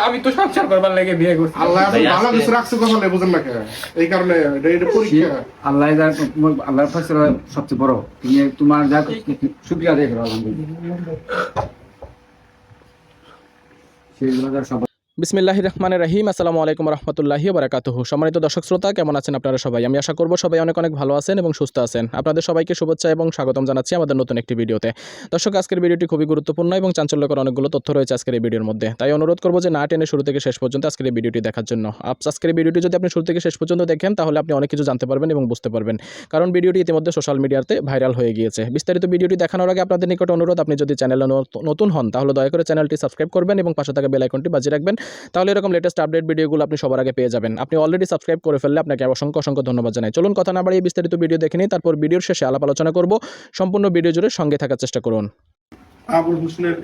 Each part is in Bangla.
আমি তো সংসার করবার লেগে বিয়ে করছি। আল্লাহ ভালো কিছু রাখছে কথা বুঝেন না এই কারণে এটা- পরীক্ষা। আল্লাহ যা আল্লাহর সবচেয়ে বড়। তুমি তোমার যা শুক্রিয়া দেখো আলহামদুলিল্লাহ। সেইগুলো সব বিসমিল্লাহ রহমান রহিম আসসালামু আলাইকুম রহমতুল্লাহি বারাকাতুহ সম্মানিত দর্শক শ্রোতা, কেমন আছেন আপনারা সবাই? আমি আশা করব সবাই অনেক অনেক ভালো আছেন এবং সুস্থ আছেন। আপনাদের সবাইকে শুভেচ্ছা এবং স্বাগতম জানাচ্ছি আমাদের নতুন একটি ভিডিওতে। দর্শক, আজকের ভিডিওটি খুবই গুরুত্বপূর্ণ এবং চাঞ্চল্যকর অনেকগুলো তথ্য রয়েছে আজকের এই ভিডিওর মধ্যে। তাই অনুরোধ করব যে না টেনে শুরু থেকে শেষ পর্যন্ত আজকের এই ভিডিওটি দেখার জন্য। আপ- আজকের ভিডিওটি যদি আপনি শুরু থেকে শেষ পর্যন্ত দেখেন, তাহলে আপনি অনেক কিছু জানতে পারবেন এবং বুঝতে পারবেন। কারণ ভিডিওটি ইতিমধ্যে সোশ্যাল মিডিয়াতে ভাইরাল হয়ে গিয়েছে। বিস্তারিত ভিডিওটি দেখানোর আগে আপনাদের নিকট অনুরোধ, আপনি যদি চ্যানেলে নতুন হন, তাহলে দয়া করে চ্যানেলটি সাবস্ক্রাইব করবেন এবং পাশে থাকা বেল আইকনটি বাজিয়ে রাখবেন। তাহলে এরকম লেটেস্ট আপডেট ভিডিওগুলো আপনি সবার আগে পেয়ে যাবেন। আপনি অলরেডি সাবস্ক্রাইব করে ফেললে আপনাকে অসংখ্য অসংখ্য ধন্যবাদ জানাই। চলুন কথা না বাড়িয়ে বিস্তারিত ভিডিও দেখে নিই, তারপর ভিডিওর শেষে আলাপ আলোচনা করব। সম্পূর্ণ ভিডিও জুড়ে সঙ্গে থাকার চেষ্টা করুন। আবুল হোসেনের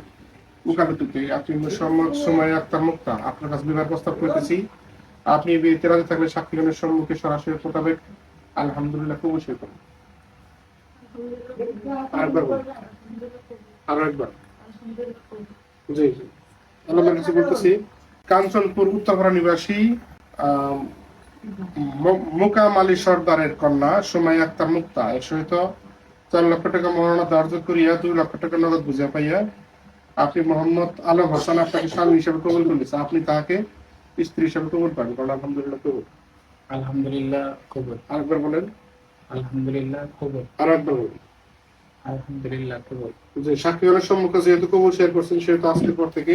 আপনি সময় আক্তার মুক্তা, আপনার কাছে বিবাহ প্রস্তাব করতেছি। আপনি থাকলে সাক্ষীগণের সম্মুখে সরাসরি মোতাবেক আলহামদুলিল্লাহ শেখ করুন আরেকবার একবার। জি জি। আল্লাহর কাছে বলতেছি কাঞ্চনপুর উত্তরপাড়া নিবাসী মোকাম আলী সর্দারের কন্যা সময় আক্তার মুক্তা। এর সহিত চার লক্ষ টাকা মহারণা ধার্য করিয়া দুই লক্ষ টাকা নগদ বুঝিয়া পাইয়া আপনি মোহাম্মদ আলম হাসান আপনাকে স্বামী হিসেবে কবুল করেছে। আপনি তাহাকে স্ত্রী হিসেবে কবুল পান কারণ আলহামদুলিল্লাহ কবুল। আলহামদুলিল্লাহ খবর আরেকবার বলেন। আলহামদুলিল্লাহ খবর আর একবার বলেন। আলহামদুলিল্লাহ খবর যে সাক্ষীগণের সম্মুখে যেহেতু কবুল শেয়ার করছেন সেহেতু আজকের পর থেকে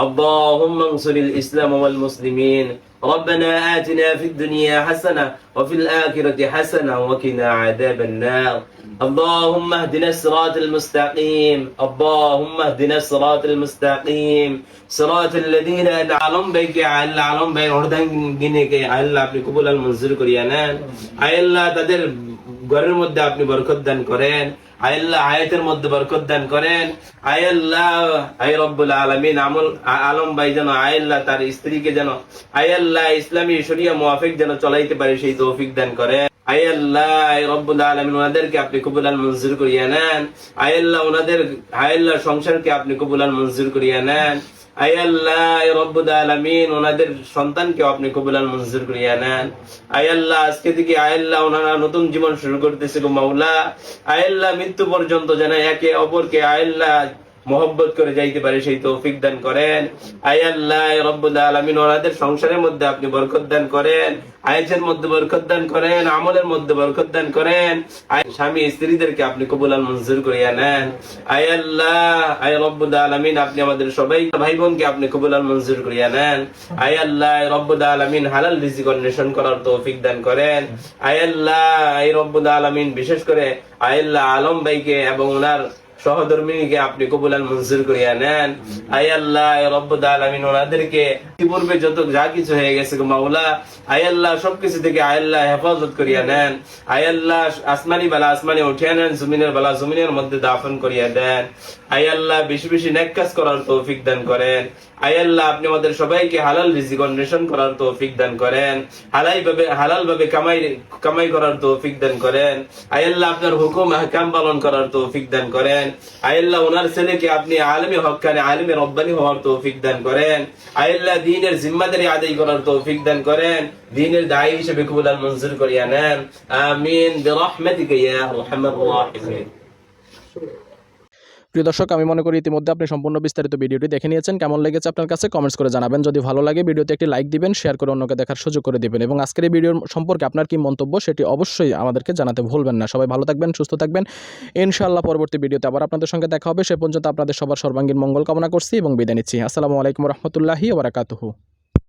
اللهم انصر الإسلام والمسلمين ربنا آتنا في الدنيا حسنة وفي الآخرة حسنة وقنا عذاب النار اللهم اهدنا الصراط المستقيم اللهم اهدنا الصراط المستقيم صراط الذين أنعم بك على علم بين অর্ধান গিনেকে আল্লাহ আপনি কবুল আল মঞ্জুর করিয়া নেন আল্লাহ তাদের ঘরের মধ্যে আপনি বরকত দান করেন আল্লাহ আয়াতের মধ্যে বরকত দান করেন। আয়াল্লাহ, আয় রব্বুল আলমিন, আমল আলম ভাই যেন আয়াল্লাহ তার স্ত্রীকে যেন, আয়াল্লাহ ইসলামী শরিয়া মোয়াফিক যেন চলাইতে পারে সেই তৌফিক দান করেন। আয়াল্লাহ ওনাদেরকে আপনি কবুল আল মঞ্জুর করিয়া নেন। আয়াল্লাহ, ওনাদের, আয়াল্লাহ সংসারকে আপনি কবুল আল মঞ্জুর করিয়া নেন। আয়াল্লাহ রব্বুদ আলমিন, ওনাদের সন্তানকে আপনি কবুলাল মঞ্জুর করিয়া নেন। আয়াল্লাহ আজকে থেকে আয়াল্লাহ ওনারা নতুন জীবন শুরু করতেছে গো মাওলা। আয়াল্লাহ মৃত্যু পর্যন্ত যেন একে অপরকে আয়াল্লাহ মহব্বত করে যাইতে পারে, সেই তৌফিক দান করেন। আয়াল্লাহ রব্বুল আলমিন ওনাদের সংসারের মধ্যে আপনি বরকত দান করেন আয়েজের মধ্যে বরকত দান করেন, আমলের মধ্যে বরকত দান করেন। আয়- স্বামী, স্ত্রীদেরকে আপনি কবুল আল মঞ্জুর করিয়া নেন। আয়াল্লাহ আয় রব্বুল আলমিন, আপনি আমাদের সবাই, ভাই বোনকে আপনি কবুল আল মঞ্জুর করিয়া নেন। আয়াল্লাহ রব্বুল আলমিন হালাল রিজিক অন্বেষণ করার তৌফিক দান করেন। আয়াল্লাহ আয় রব্বুল আলমিন, বিশেষ করে আয়াল্লাহ আলম ভাইকে এবং ওনার সহধর্মিনীকে আপনি কবুল আল মঞ্জুর করিয়া নেন। আয় আল্লাহ রব্বুল আলামিন ওনাদেরকে ইতিপূর্বে যত যা কিছু হয়ে গেছে মাওলা, আয় আল্লাহ, সবকিছু থেকে আয় আল্লাহ হেফাজত করিয়া নেন। আয় আল্লাহ, আসমানি বালা আসমানি উঠিয়া নেন, জমিনের বালা জমিনের মধ্যে দাফন করিয়া দেন। আয় আল্লাহ, বেশি বেশি নেক কাজ করার তৌফিক দান করেন। আয় আল্লাহ, আপনি আমাদের সবাইকে হালাল রিজিক অন্বেষণ করার তৌফিক দান করেন। হালাই ভাবে, হালাল ভাবে কামাই কামাই করার তৌফিক দান করেন। আয় আল্লাহ, আপনার হুকুম, আহকাম পালন করার তৌফিক দান করেন। আয় আল্লাহ ওনার ছেলেকে আপনি আলমে হকানে আলমে রব্বানি হওয়ার তৌফিক দান করেন। আয়াল্লাহ দিনের জিম্মাদারি আদায় করার তৌফিক দান করেন। দিনের দায়ী হিসেবে কবুল আল মঞ্জুর করিয়া নেন। আমিন। বিরহমাতিকা ইয়া রাহিমিন। প্রিয় দর্শক, আমি মনে করি ইতিমধ্যে আপনি সম্পূর্ণ বিস্তারিত ভিডিওটি দেখে নিয়েছেন। কেমন লেগেছে আপনার কাছে কমেন্টস করে জানাবেন। যদি ভালো লাগে ভিডিওতে একটি লাইক দিবেন, শেয়ার করে অন্যকে দেখার সুযোগ করে দিবেন এবং আজকের এই ভিডিওর সম্পর্কে আপনার কি মন্তব্য সেটি অবশ্যই আমাদেরকে জানাতে ভুলবেন না। সবাই ভালো থাকবেন, সুস্থ থাকবেন। ইনশাআল্লাহ পরবর্তী ভিডিওতে আবার আপনাদের সঙ্গে দেখা হবে। সে পর্যন্ত আপনাদের সবার সর্বাঙ্গীন মঙ্গল কামনা করছি এবং বিদায় নিচ্ছি। আসসালামু আলাইকুম রহমতুল্লাহি ওবরাকাতুহু